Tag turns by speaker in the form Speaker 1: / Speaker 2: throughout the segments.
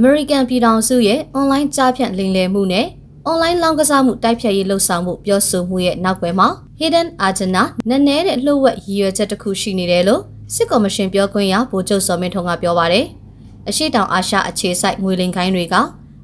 Speaker 1: အမေရိကန်ပြည်ထောင်စုရဲ့အွန်လိုင်းကြားဖြန့်လိမ်လည်မှုနဲ့အွန်လိုင်းလောင်းကစားမှုတိုက်ဖျက်ရေးလှုပ်ဆောင်မှုပြောဆိုမှုရဲ့နောက်ွယ်မှာ Hidden Agenda နည်းနည်းတဲ့လှုပ်ဝက်ရည်ရွယ်ချက်တစ်ခုရှိနေတယ်လို့စစ်ကော်မရှင်ပြောခွင့်ရဗိုလ်ချုပ်စောမင်းထွန်းကပြောပါတယ်။အရှိတောင်အာရှအခြေစိုက်ငွေလိမ်ခိုင်းတွေက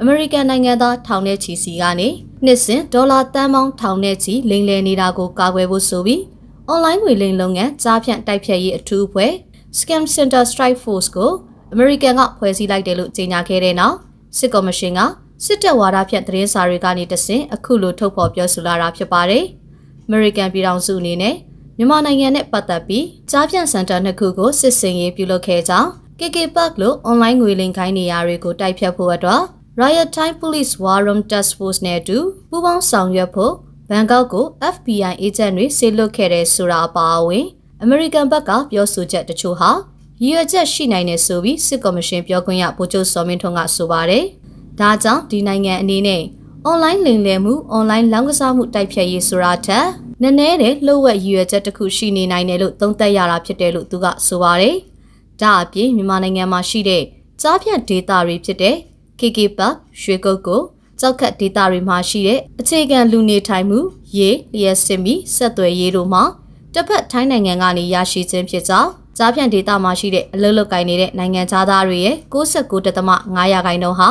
Speaker 1: အမေရိကန်နိုင်ငံသားထောင်နဲ့ချီစီကနေနှစ်စဉ်ဒေါ်လာတန်ပေါင်းထောင်နဲ့ချီလိမ်လည်နေတာကိုကာကွယ်ဖို့ဆိုပြီးအွန်လိုင်းငွေလိမ်လုပ်ငန်းကြားဖြန့်တိုက်ဖျက်ရေးအထူးအဖွဲ့ Scam Center Strike Force ကို အမေရိကန်ကဖွဲ့စည်းလိုက်တယ်လို့ကြေညာခဲ့တဲ့နောက်စစ်ကော်မရှင်ကစစ်တပ်ဝါဒဖြန့်သတင်းစာတွေကနေတဆင့်အခုလိုထုတ်ဖော်ပြောဆိုလာတာဖြစ်ပါတယ်။အမေရိကန်ပြည်ထောင်စုအနေနဲ့မြန်မာနိုင်ငံနဲ့ပတ်သက်ပြီးကြားပြန့်စင်တာနှစ်ခုကိုစစ်စင်ရေးပြုလုပ်ခဲ့ကြောင်း KK Park လို့အွန်လိုင်းငွေလိမ်ခိုင်းနေရာတွေကိုတိုက်ဖြတ်ဖို့အတွက် Riot Time Police War Room Task Force နဲ့အတူပူးပေါင်းဆောင်ရွက်ဖို့ဘန်ကောက်ကို FBI agent တွေဆေလွတ်ခဲ့တဲ့ဆိုတာအပါအဝင် အမေရိကန်ဘက်ကပြောဆိုချက်တချို့ဟာ ရည်ရွယ်ချက်ရှိနိုင်တယ်ဆိုပြီးစစ်ကော်မရှင်ပြောခွင့်ရဗိုလ်ချုပ်စောမင်းထွန်းကဆိုပါတယ်။ဒါကြောင့်ဒီနိုင်ငံအနေနဲ့ online လိမ်လည်မှု online လောင်းကစားမှုတိုက်ဖျက်ရေးဆိုတာထက်နည်းနည်းတဲ့လှုပ်ဝက်ရည်ရွယ်ချက်တစ်ခုရှိနေနိုင်တယ်လို့သုံးသပ်ရတာဖြစ်တယ်လို့သူကဆိုပါတယ်။ဒါအပြင်မြန်မာနိုင်ငံမှာရှိတဲ့ကြားဖြတ်ဒေတာတွေဖြစ်တဲ့ KK Park ရွှေကုတ်ကိုကြောက်ခတ်ဒေတာတွေမှာရှိတဲ့အခြေခံလူနေထိုင်မှုရေလျှက်စစ်မီဆက်သွယ်ရေးတို့မှာတစ်ဖက်ထိုင်းနိုင်ငံကနေရရှိခြင်းဖြစ်ကြောင်း ကြားဖြန့်ဒေတာမှာရှိတဲ့အလုပ်လုပ်ကိုင်နေတဲ့နိုင်ငံသားတွေရဲ့69.5ရာခိုင်နှုန်းဟာ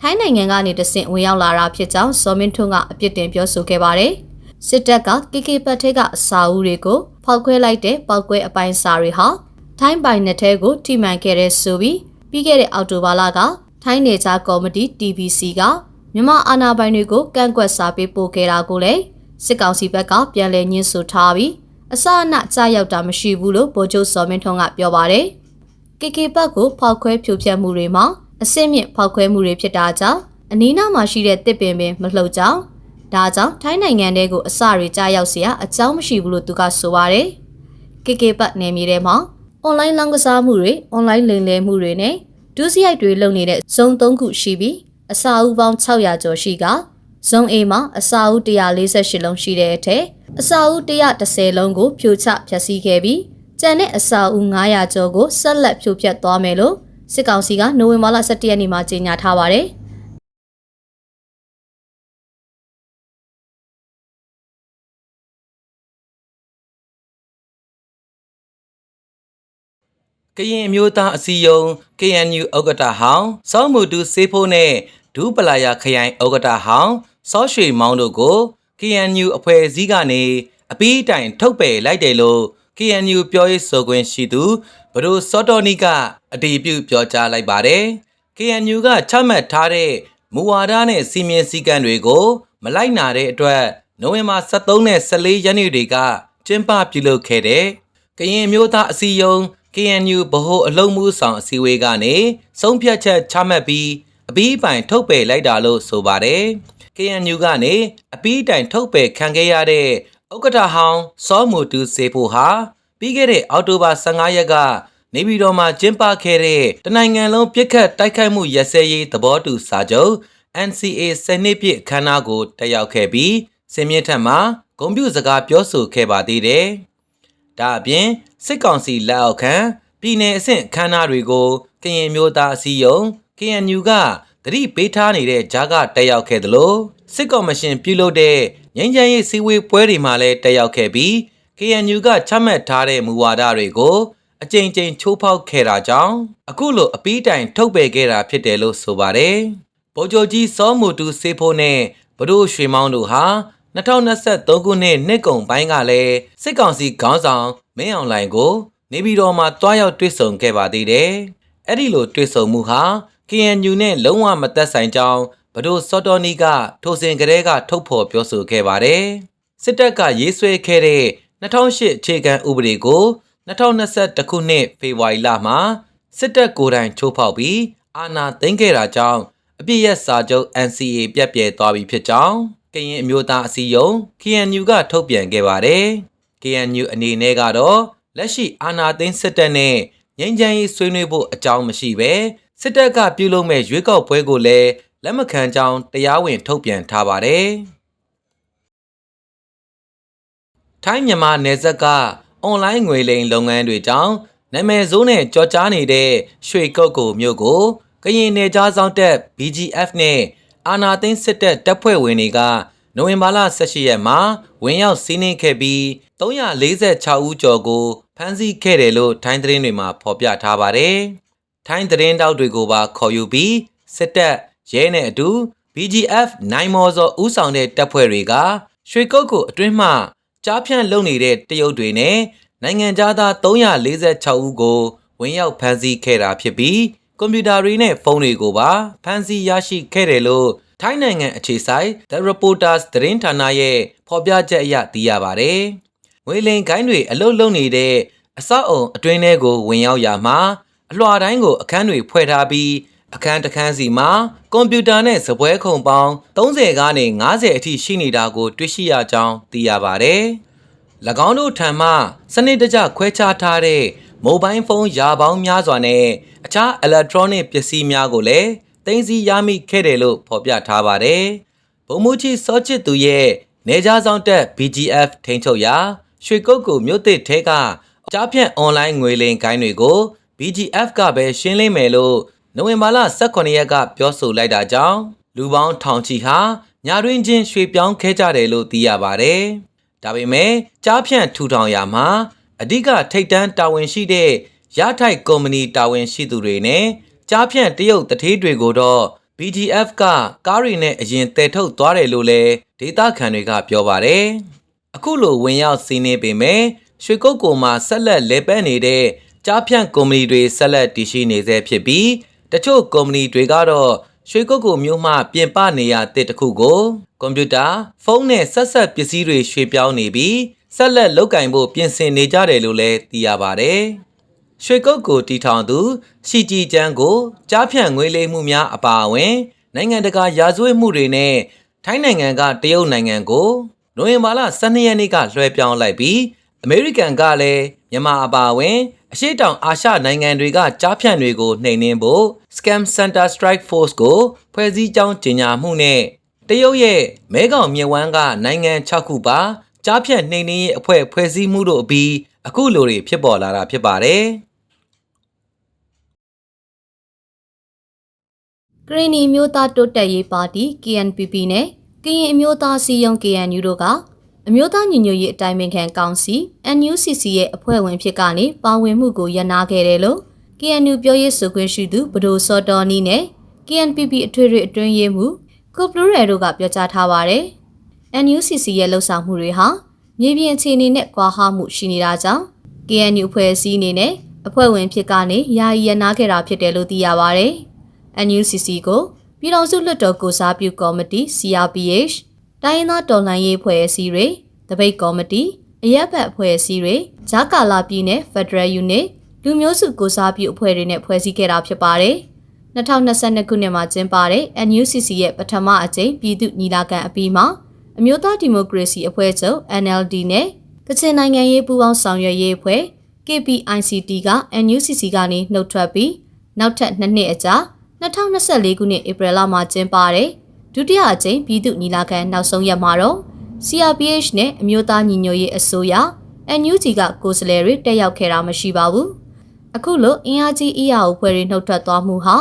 Speaker 1: ထိုင်းနိုင်ငံကနေတဆင့်ဝင်ရောက်လာတာဖြစ်ကြောင်းစောမင်းထွန်းကအပြစ်တင်ပြောဆိုခဲ့ပါတယ်။စစ်တပ်က KK ပတ်ထဲကအစာအုပ်တွေကိုဖောက်ခွဲလိုက်တဲ့ပောက်ကွဲအပိုင်းစာတွေဟာထိုင်းပိုင်နယ်ထဲကိုထိမှန်ခဲ့တဲ့ဆိုပြီးပြီးခဲ့တဲ့အောက်တိုဘာလကထိုင်းနေကြကော်မတီ TBC ကမြန်မာအာဏာပိုင်တွေကိုကန့်ကွက်စာပေးပို့ခဲ့တာကိုလည်းစစ်ကောင်စီဘက်ကပြန်လည်ညှင်းဆိုထားပြီး အစအနကြားရောက်တာမရှိဘူးလို့ဗိုလ်ချုပ်စောမင်းထွန်းကပြောပါတယ်။ KK ဘက်ကိုဖောက်ခွဲဖြိုဖျက်မှုတွေမှာအစစ်မြင့်ဖောက်ခွဲမှုတွေဖြစ်တာကြောင့်အနီးနားမှာရှိတဲ့တစ်ပင်ပင်မလှုပ်ကြောင်းဒါကြောင့်ထိုင်းနိုင်ငံတဲကိုအစတွေကြားရောက်เสียအကြောင်းမရှိဘူးလို့သူကဆိုပါတယ်။ KK ဘတ်နယ်မြေထဲမှာအွန်လိုင်းလောင်းကစားမှုတွေအွန်လိုင်းလိမ်လည်မှုတွေနဲ့ဒုစရိုက်တွေလုပ်နေတဲ့ဇုံ၃ခုရှိပြီးအစာအုပ်ပေါင်း600ကျော်ရှိက ဇုံ A မှာအစာအုပ်148လုံးရှိတဲ့အထက်အစာအုပ်130လုံးကိုဖြိုချဖျက်ဆီးခဲ့ပြီးကျန်တဲ့အစာအုပ်900ကျော်ကိုဆက်လက်ဖြိုဖျက်သွားမယ်လို့စစ်ကောင်စီကနိုဝင်ဘာလ17ရက်နေ့မှာကြေညာထားပါတယ်။
Speaker 2: ကရင်အမျိုးသားအစည်းအရုံး KNU ဥက္ကဋ္ဌဟောင်းစောမှုတူစေးဖို့နဲ့ဒူးပလာယာခရိုင်ဥက္ကဋ္ဌဟောင်း စောရွှေမောင်းတို့ကို KNU အဖွဲ့အစည်းကနေအပီးတိုင်ထုတ်ပယ်လိုက်တယ်လို့ KNU ပြောရေးဆိုခွင့်ရှိသူဘဒိုစောတော်နီကအတည်ပြုပြောကြားလိုက်ပါတယ်။ KNU ကချမှတ်ထားတဲ့မူဝါဒနဲ့စီမင်းစည်းကမ်းတွေကို မလိုက်နာတဲ့အတွက်နိုဝင်ဘာ23နဲ့14ရက်နေ့တွေကကျင်းပပြုလုပ်ခဲ့တဲ့ကရင်မျိုးသားအစည်းအရုံး KNU ဗဟိုအလုံးမှုဆောင်အစည်းအဝေးကနေဆုံးဖြတ်ချက်ချမှတ်ပြီးအပီးပိုင်ထုတ်ပယ်လိုက်တာလို့ဆိုပါတယ်။ KNU ကနေအပီးတိုင်ထုတ်ပယ်ခံခဲ့ရတဲ့ဥက္ကဋ္ဌဟောင်းစောမူတူစေဖို့ဟာပြီးခဲ့တဲ့အောက်တိုဘာ15ရက်ကနေပြည်တော်မှာကျင်းပခဲ့တဲ့တနိုင်ငံလုံးပြစ်ခတ်တိုက်ခိုက်မှုရစဲရေးသဘောတူစာချုပ် NCA စနစ်ပြည့်အခမ်းအနားကိုတက်ရောက်ခဲ့ပြီးစင်မြင့်ထက်မှာဂုံပြူစကားပြောဆိုခဲ့ပါသေးတယ်။ဒါအပြင်စစ်ကောင်စီလက်အောက်ခံပြည်내အဆင့်အခမ်းအနားတွေကိုကရင်မျိုးသားအစည်းအရုံး KNU က တတိပေးထားနေတဲ့ကြားကတက်ရောက်ခဲ့သလိုစစ်ကော်မရှင်ပြုလုပ်တဲ့ငြိမ်းချမ်းရေးစည်းဝေးပွဲတွေမှာလည်းတက်ရောက်ခဲ့ပြီး KNU ကချမှတ်ထားတဲ့မူဝါဒတွေကိုအကြိမ်ကြိမ်ချိုးဖောက်ခဲ့တာကြောင့်အခုလိုအပီးတိုင်ထုတ်ပယ်ခဲ့တာဖြစ်တယ်လို့ဆိုပါတယ်။ဗိုလ်ချုပ်ကြီးစောမူတူစေဖို့နဲ့ဘဒိုးရွှေမောင်းတို့ဟာ2023ခုနှစ်နှစ်ကုန်ပိုင်းကလည်းစစ်ကောင်စီခေါင်းဆောင်မင်းအောင်လှိုင်ကို နေပြည်တော်မှာတွားရောက်တွေ့ဆုံခဲ့ပါသေးတယ်။အဲ့ဒီလိုတွေ့ဆုံမှုဟာ KNU နဲ့လုံးဝမသက်ဆိုင်ကြောင်းဘဒိုစောတော်နီကထိုစဉ်ကလေးကထုတ်ဖော်ပြောဆိုခဲ့ပါတယ်။စစ်တပ်ကရေးဆွဲခဲ့တဲ့2008အခြေခံဥပဒေကို2021ခုနှစ်ဖေဖော်ဝါရီလမှာစစ်တပ်ကိုယ်တိုင်ချိုးဖောက်ပြီးအာဏာသိမ်းခဲ့တာကြောင့်အပြစ်ရက်စာချုပ် NCA ပြတ်ပြဲသွားပြီဖြစ်ကြောင်းကရင်အမျိုးသားအစည်းအရုံး KNU ကထုတ်ပြန်ခဲ့ပါတယ်။ KNU အနေနဲ့ကတော့လက်ရှိအာဏာသိမ်းစစ်တပ်နဲ့ငြိမ်းချမ်းရေးဆွေးနွေးဖို့အကြောင်းမရှိပဲ စစ်တပ်ကပြုလုပ်မဲ့ရွေးကောက်ပွဲကိုလည်းလက်မခံကြောင်းတရားဝင်ထုတ်ပြန်ထားပါတယ်။ထိုင်းမြန်မာနယ်စပ်ကအွန်လိုင်းငွေလိမ်လုပ်ငန်းတွေကြောင့်နာမည်ဆိုးနဲ့ကြော်ကြားနေတဲ့ရွှေကုတ်ကိုမြို့ကိုကကရင်နယ်ကြားဆောင်တပ် BGF နဲ့အာနာသိန်းစစ်တပ်တပ်ဖွဲ့ဝင်တွေကနိုဝင်ဘာလ18ရက်မှာဝင်ရောက်စီးနင်းခဲ့ပြီး346ဦးကျော်ကိုဖမ်းဆီးခဲ့တယ်လို့ထိုင်းသတင်းတွေမှာဖော်ပြထားပါတယ်။ ထိုင်းသတင်းတောက်တွေကိုပါခေါ်ယူပြီးစစ်တပ်ရဲနဲ့အတူ BGF နိုင်မော်စောဦးဆောင်တဲ့တပ်ဖွဲ့တွေကရွှေကုတ်ကိုအတွင်းမှကြားဖြန့်လုပ်နေတဲ့တရုတ်တွေနဲ့နိုင်ငံသားသား346ဦးကိုဝင်ရောက်ဖမ်းဆီးခဲ့တာဖြစ်ပြီးကွန်ပျူတာတွေနဲ့ဖုန်းတွေကိုပါဖမ်းဆီးရရှိခဲ့တယ်လို့ထိုင်းနိုင်ငံအခြေစိုက် The Reporters သတင်းဌာနရဲ့ဖော်ပြချက်အရသိရပါတယ်။ငွေလိမ်ခိုင်းတွေအလုတ်လုံနေတဲ့အဆောက်အုံအတွင်းထဲကိုဝင်ရောက်ရာမှာ အလွှာတိုင်းကိုအခန်းတွေဖွဲ့ထားပြီးအခန်းတစ်ခန်းစီမှာကွန်ပျူတာနဲ့စပွဲခုံပေါင်း30ကနေ90အထိရှိနေတာကိုတွေ့ရှိရကြောင်းသိရပါတယ်။၎င်းတို့ထံမှစနစ်တကျခွဲခြားထားတဲ့မိုဘိုင်းဖုန်းယာပေါင်းများစွာနဲ့အခြား electronic ပစ္စည်းများကိုလည်းတင်စီရမိခဲ့တယ်လို့ဖော်ပြထားပါတယ်။ဗိုလ်မှူးကြီးစောချစ်သူရဲ့နေကြားဆောင်တက် BGF ထိန်းချုပ်ရာရွှေကုတ်ကူမြို့သစ်ထဲကကြားဖြန့် online ငွေလိမ်ကိုင်းတွေကို BGF ကပဲရှင်းလင်းမယ်လို့နိုဝင်ဘာလ18ရက်ကပြောဆိုလိုက်တာကြောင့်လူပေါင်းထောင်ချီဟာညာတွင်ချင်းရွှေပြောင်းခဲကြတယ်လို့သိရပါတယ်။ဒါပေမဲ့ကြားဖြန့်ထူထောင်ရာမှာအဓိကထိတ်တန်းတာဝန်ရှိတဲ့ရထိုက်ကုမ္ပဏီတာဝန်ရှိသူတွေနဲ့ကြားဖြန့်တရုတ်တထေးတွေကိုတော့ BGF ကကားတွေနဲ့အရင်တည်ထုတ်သွားတယ်လို့လည်းဒေတာခန်တွေကပြောပါတယ်။အခုလိုဝင်ရောက်စီးနေပေမဲ့ရွှေကုတ်ကိုမှာဆက်လက်လဲပတ်နေတဲ့ ကြားဖြန့်ကုမ္ပဏီတွေဆက်လက်တည်ရှိနေဆဲဖြစ်ပြီးတချို့ကုမ္ပဏီတွေကတော့ရွှေကုတ်ကိုမြို့မှပြင်ပနေရာတစ်တစ်ခုကိုကွန်ပျူတာဖုန်းနဲ့ဆက်ဆက်ပစ္စည်းတွေရွှေ့ပြောင်းနေပြီးဆက်လက်လုတ်ကင်ဖို့ပြင်ဆင်နေကြတယ်လို့လည်းသိရပါတယ်။ရွှေကုတ်ကိုတီထောင်သူစီကြည်ကျန်းကိုကြားဖြန့်ငွေလိမ်မှုများအပါအဝင် နိုင်ငံတကာရာဇဝတ်မှုတွေနဲ့ထိုင်းနိုင်ငံကတရုတ်နိုင်ငံကိုနိုဝင်ဘာလ12ရက်နေ့ကလွှဲပြောင်းလိုက်ပြီးအမေရိကန်ကလည်း မြန်မာအပါအဝင်အရှေ့တောင်အာရှနိုင်ငံတွေကကြားဖြန့်တွေကိုနှိမ်နင်းဖို့ Scam Center Strike Force ကိုဖွဲ့စည်းကြောင်းကြေညာမှုနဲ့တရုတ်ရဲ့မဲခေါင်မြစ်ဝမ်းကနိုင်ငံ6ခုပါကြားဖြန့်နှိမ်နင်းရေးအဖွဲ့ဖွဲ့စည်းမှုတို့အပြီးအခုလိုတွေဖြစ်ပေါ်လာတာဖြစ်ပါတယ်။
Speaker 1: ကရင်နီမျိုးသားတိုးတက်ရေးပါတီ KNPP နဲ့ကရင်အမျိုးသားစီယုံ KNU တို့က အမျိုးသားညီညွတ်ရေးအတိုင်းအမြံကောင်စီ NUCC ရဲ့အဖွဲ့ဝင်ဖြစ်ကနေပါဝင်မှုကိုရန်နာခဲ့တယ်လို့ KNU ပြောရေးဆိုခွင့်ရှိသူဗဒိုစောတော်နီနဲ့ KNPP အထွေထွေအတွင်းရေးမှူးကိုပလူရဲတို့ကပြောကြားထားပါတယ်။ NUCC ရဲ့လှုပ်ဆောင်မှုတွေဟာမြေပြင်အခြေအနေနဲ့ကွာဟမှုရှိနေတာကြောင့် KNU အဖွဲ့အစည်းအနေနဲ့အဖွဲ့ဝင်ဖြစ်ကနေယာယီရန်နာခဲ့တာဖြစ်တယ်လို့သိရပါတယ်။ NUCC ကိုပြည်တော်စုလွှတ်တော်ကိုစားပြုကော်မတီ CRPH တိုင်းရင်းသားတော်လှန်ရေးဖွဲ့အစည်းတွေတပိတ်ကော်မတီအရက်ဘတ်အဖွဲ့အစည်းတွေဂျာကာလာပြည်နယ် Federal Unit လူမျိုးစုကိုစားပြုအဖွဲ့တွေနဲ့ဖွဲ့စည်းခဲ့တာဖြစ်ပါတယ်။2022ခုနှစ်မှာကျင်းပတဲ့ NUCC ရဲ့ပထမအကြိမ်ပြည်သူညီလာခံအပြီးမှာအမျိုးသားဒီမိုကရေစီအဖွဲ့ချုပ် NLD နဲ့ကချင်နိုင်ငံရေးပူးပေါင်းဆောင်ရွက်ရေးအဖွဲ့ KPICT က NUCC ကနေနှုတ်ထွက်ပြီးနောက်ထပ်နှစ်နှစ်အကြာ2024ခုနှစ်ဧပြီလမှာကျင်းပတဲ့ ဒုတိယအကြိမ်ပြည်သူညီလာခံနောက်ဆုံးရက်မှာတော့ CRPH နဲ့အမျိုးသားညီညွတ်ရေးအစိုးရ NUG ကကိုယ်စားလှယ်တွေတက်ရောက်ခဲ့တာမရှိပါဘူး။အခုလိုအင်အားကြီး EAO ဖွဲ့တွေနှုတ်ထွက်သွားမှုဟာ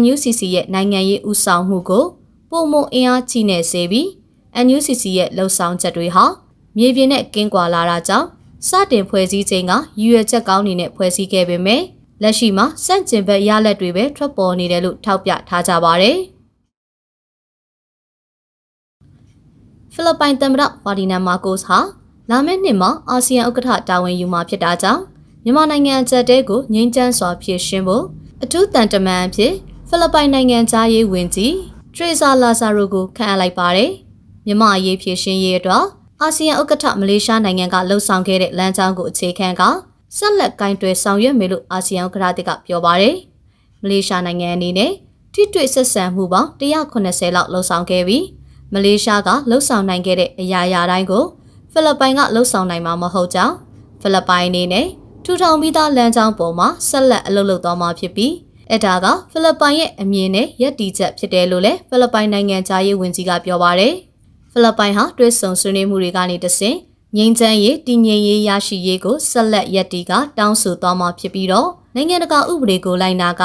Speaker 1: NUCC ရဲ့နိုင်ငံရေးဥဆောင်မှုကိုပုံမအင်အားကြီးနေစေပြီး NUCC ရဲ့လှုပ်ဆောင်ချက်တွေဟာမြေပြင်နဲ့ကင်းကွာလာတာကြောင့်စတင်ဖွဲ့စည်းခြင်းကရည်ရွယ်ချက်ကောင်းနေနဲ့ဖွဲ့စည်းခဲ့ပေမဲ့လက်ရှိမှာစန့်ကျင်ဘက်ရလက်တွေပဲထွက်ပေါ်နေတယ်လို့ထောက်ပြထားကြပါတယ်။ ဖိလစ်ပိုင်သမ္မတဖာဒီနန်မာကိုစ်ဟာလာမယ့်နှစ်မှာအာဆီယံဥက္ကဋ္ဌတာဝန်ယူမှာဖြစ်တာကြောင့်မြန်မာနိုင်ငံအကြက်တဲကိုငြိမ်းချမ်းစွာဖြည့်ရှင်းဖို့အထူးတန်တမန်အဖြစ်ဖိလစ်ပိုင်နိုင်ငံသားရေးဝန်ကြီးထရေဆာလာဆာရိုကိုခန့်အပ်လိုက်ပါတယ်။မြန်မာအရေးဖြည့်ရှင်းရေးအတွက်အာဆီယံဥက္ကဋ္ဌမလေးရှားနိုင်ငံကလှုံ့ဆော်ခဲ့တဲ့လမ်းကြောင်းကိုအခြေခံကဆက်လက်ကင်တွယ်ဆောင်ရွက်မယ်လို့အာဆီယံဥက္ကဋ္ဌကပြောပါတယ်။မလေးရှားနိုင်ငံအနေနဲ့ထိတွေ့ဆက်ဆံမှုပေါင်း180လောက်လှုံ့ဆော်ခဲ့ပြီး မလေးရှားကလှုပ်ဆောင်နိုင်ခဲ့တဲ့အရာရာတိုင်းကိုဖိလစ်ပိုင်ကလှုပ်ဆောင်နိုင်မှာမဟုတ်ကြောင်းဖိလစ်ပိုင်အနေနဲ့ထူထောင်ပြီးသားလမ်းကြောင်းပေါ်မှာဆက်လက်အလုပ်လုပ်သွားမှာဖြစ်ပြီးအဲ့ဒါကဖိလစ်ပိုင်ရဲ့အမြင်နဲ့ယက်တီချက်ဖြစ်တယ်လို့လည်းဖိလစ်ပိုင်နိုင်ငံသားရေးဝန်ကြီးကပြောပါတယ်ဖိလစ်ပိုင်ဟာတွဲဆုံဆွေးနွေးမှုတွေကနေတဆင့်ငြိမ်းချမ်းရေးတည်ငြိမ်ရေးရရှိရေးကိုဆက်လက်ယက်တီကတောင်းဆိုသွားမှာဖြစ်ပြီးတော့နိုင်ငံတကာဥပဒေကိုလိုက်နာက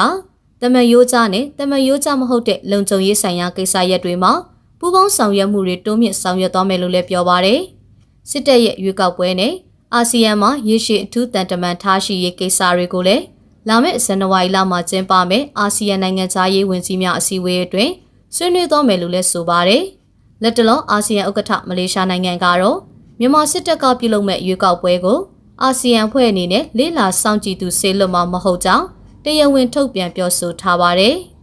Speaker 1: တမန်ရိုးကြနဲ့တမန်ရိုးကြမဟုတ်တဲ့လုံခြုံရေးဆိုင်ရာကိစ္စရပ်တွေမှာ ပူးပေါင်းဆောင်ရွက်မှုတွေတိုးမြင့်ဆောင်ရွက်သွားမယ်လို့လည်းပြောပါရယ်စစ်တပ်ရဲ့ရွေးကောက်ပွဲနဲ့အာဆီယံမှာရရှိအထူးတန်တမန်ထားရှိရေးကိစ္စတွေကိုလည်းလာမယ့်ဇန်နဝါရီလမှာကျင်းပမယ်အာဆီယံနိုင်ငံသားရေးဝန်ကြီးများအစည်းအဝေးအတွင်းဆွေးနွေးသွားမယ်လို့လည်းဆိုပါရယ်လက်တလောအာဆီယံဥက္ကဋ္ဌမလေးရှားနိုင်ငံကတော့မြန်မာစစ်တပ်ကပြုလုပ်မဲ့ရွေးကောက်ပွဲကိုအာဆီယံဖွဲ့အနေနဲ့လေးလာစောင့်ကြည့်သူဆေးလွတ်မှာမဟုတ်ကြောင်းတရားဝင်ထုတ်ပြန်ပြောဆိုထားပါတယ်။